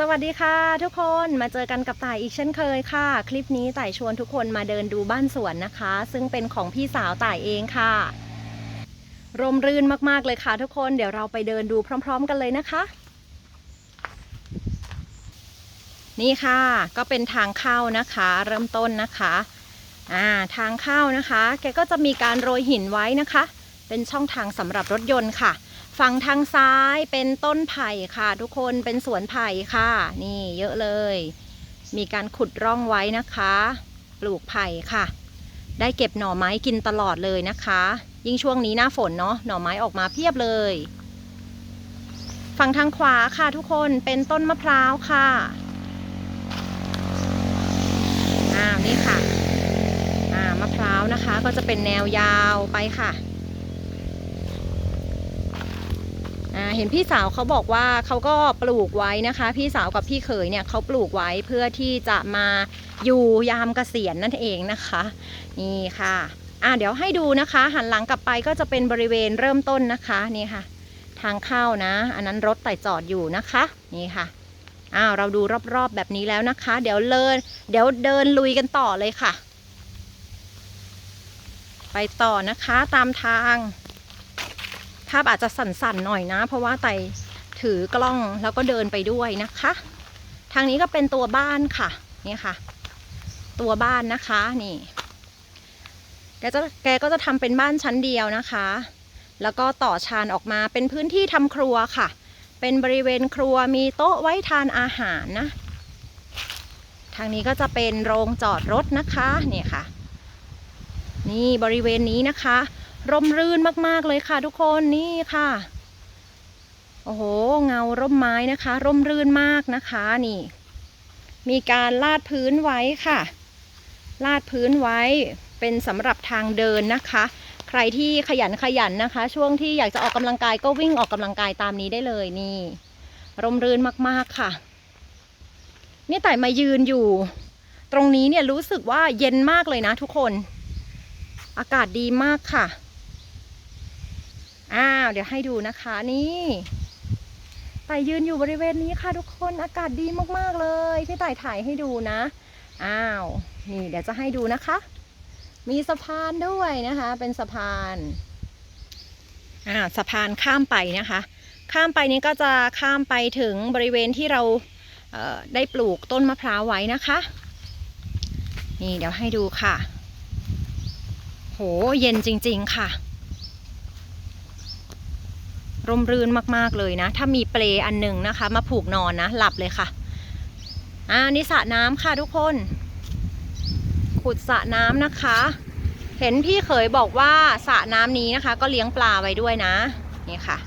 สวัสดีค่ะ ทุกคนมาเจอกันกับต่ายอีกเช่นเคยค่ะ คลิปนี้ต่ายชวนทุกคนมาเดินดูบ้านสวนนะคะ ซึ่งเป็นของพี่สาวต่ายเองค่ะ ร่มรื่นมากๆเลยค่ะ ทุกคนเดี๋ยวเราไปเดินดูพร้อม ๆ กันเลยนะคะ นี่ค่ะก็เป็นทางเข้านะคะ เริ่มต้นนะคะอ่าทางเข้านะคะ แกก็จะมีการโรยหินไว้นะคะ เป็นช่องทางสำหรับรถยนต์ค่ะ ฝั่งทางซ้ายเป็นต้นไผ่ค่ะ ทุกคนเป็นสวนไผ่ค่ะ นี่เยอะเลย มีการขุดร่องไว้นะคะ ปลูกไผ่ค่ะ ได้เก็บหน่อไม้กินตลอดเลยนะคะ ยิ่งช่วงนี้หน้าฝนเนาะหน่อไม้ออกมาเพียบเลย ฝั่งทางขวาค่ะทุกคนเป็นต้นมะพร้าวค่ะอ้าวนี่ค่ะอ่ามะพร้าวนะคะก็จะเป็นแนวยาวไปค่ะ อ่า เห็นพี่สาวเขาบอกว่าเขาก็ปลูกไว้นะคะ พี่สาวกับพี่เขยเนี่ยเขาปลูกไว้เพื่อที่จะมาอยู่ยามเกษียณนั่นเองนะคะ นี่ค่ะอ่าเดี๋ยวให้ดูนะคะ หันหลังกลับไปก็จะเป็นบริเวณเริ่มต้นนะคะนี่ค่ะ ทางเข้านะ อันนั้นรถไต่จอดอยู่นะคะนี่ค่ะอ้าวเราดูรอบๆแบบนี้แล้วนะคะ เดี๋ยวเลินเดี๋ยวเดินลุยกันต่อเลยค่ะ ไปต่อนะคะตามทาง ภาพอาจจะสั่นๆหน่อยนะ เพราะว่าไตถือกล้องแล้วก็เดินไปด้วยนะคะ ทางนี้ก็เป็นตัวบ้านค่ะนี่ค่ะ ตัวบ้านนะคะนี่แกจะแกก็จะทำเป็นบ้านชั้นเดียวนะคะ แล้วก็ต่อชานออกมาเป็นพื้นที่ทำครัวค่ะ เป็นบริเวณครัวมีโต๊ะไว้ทานอาหารนะ ทางนี้ก็จะเป็นโรงจอดรถนะคะนี่ค่ะ นี่บริเวณนี้นะคะ ร่มรื่นมากๆเลยค่ะทุกคนนี่ค่ะ โอ้โห เงาร่มไม้นะคะ ร่มรื่นมากนะคะนี่ มีการลาดพื้นไว้ค่ะ ลาดพื้นไว้เป็นสำหรับทางเดินนะคะ ใครที่ขยันขยันนะคะ ช่วงที่อยากจะออกกำลังกายก็วิ่งออกกำลังกายตามนี้ได้เลยนี่ ร่มรื่นมากๆค่ะ นี่แต่มายืนอยู่ ตรงนี้เนี่ยรู้สึกว่าเย็นมากเลยนะทุกคน อากาศดีมากค่ะ อ้าว เดี๋ยวให้ดูนะคะนี่ไต่ยืนอยู่บริเวณนี้ค่ะทุกคนอากาศดีมากๆเลยพี่ไต่ถ่ายให้ดูนะ อ้าว นี่เดี๋ยวจะให้ดูนะคะ มีสะพานด้วยนะคะ เป็นสะพานอ่าสะพานข้ามไปนะคะ ข้ามไปนี้ก็จะข้ามไปถึงบริเวณที่เราเได้ปลูกต้นมะพร้าวไว้นะคะ นี่เดี๋ยวให้ดูค่ะ โหเย็นจริง ๆ ค่ะ ร่มรื่นมากๆเลยนะ ถ้ามีเปลอันหนึ่งนะคะ มาผูกนอนนะ หลับเลยค่ะอ่านี่สระน้ำค่ะทุกคน ขุดสระน้ำนะคะ เห็นพี่เขยบอกว่าสระน้ำนี้นะคะ ก็เลี้ยงปลาไว้ด้วยนะ นี่ค่ะ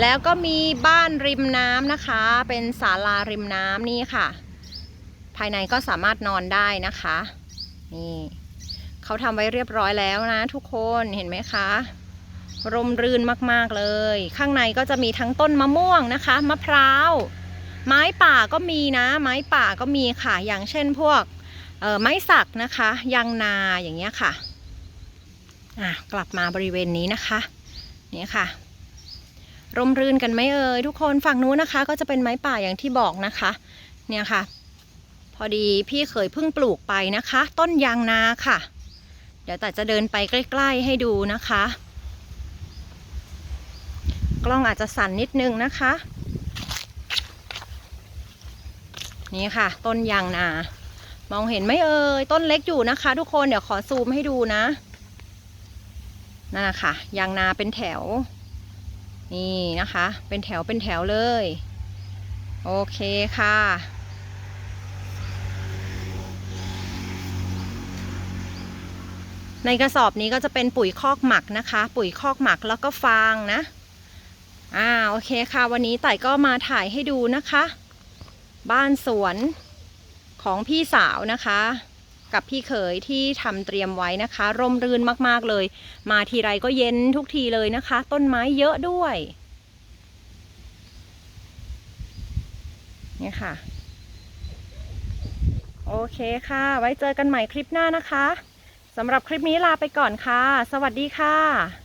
แล้วก็มีบ้านริมน้ำนะคะ เป็นศาลาริมน้ำนี่ค่ะ ภายในก็สามารถนอนได้นะคะ นี่เขาทำไว้เรียบร้อยแล้วนะทุกคนเห็นไหมคะ ร่มรื่นมากๆเลย ข้างในก็จะมีทั้งต้นมะม่วงนะคะ มะพร้าว ไม้ป่าก็มีนะ ไม้ป่าก็มีค่ะ อย่างเช่นพวกไม้สักนะคะ ยางนาอย่างเงี้ยค่ะอะ กลับมาบริเวณนี้นะคะ นี่ค่ะ ร่มรื่นกันไหมเอ่ยทุกคนฝั่งนู้นนะคะ ก็จะเป็นไม้ป่าอย่างที่บอกนะคะ เนี่ยค่ะ พอดีพี่เคยเพิ่งปลูกไปนะคะ ต้นยางนาค่ะ เดี๋ยวแต่จะเดินไปใกล้ ๆ ให้ดูนะคะ กล้องอาจจะสั่นนิดนึงนะคะ นี่ค่ะ ต้นยางนา มองเห็นไหมเอ่ยต้นเล็กอยู่นะคะ ทุกคนเดี๋ยวขอซูมให้ดูนะนั่นนะคะยางนาเป็นแถว นี่นะคะ เป็นแถวเป็นแถวเลย โอเคค่ะในกระสอบนี้ก็จะเป็นปุ๋ยคอกหมักนะคะ ปุ๋ยคอกหมักแล้วก็ฟางนะ อ่าโอเคค่ะ วันนี้ไต่ก็มาถ่ายให้ดูนะคะ บ้านสวนของพี่สาวนะคะ กับพี่เขยที่ทำเตรียมไว้นะคะ ร่มรื่นมากๆเลย มาทีไรก็เย็นทุกทีเลยนะคะ ต้นไม้เยอะด้วยเนี่ยค่ะ โอเคค่ะ ไว้เจอกันใหม่คลิปหน้านะคะสำหรับคลิปนี้ลาไปก่อนค่ะ สวัสดีค่ะ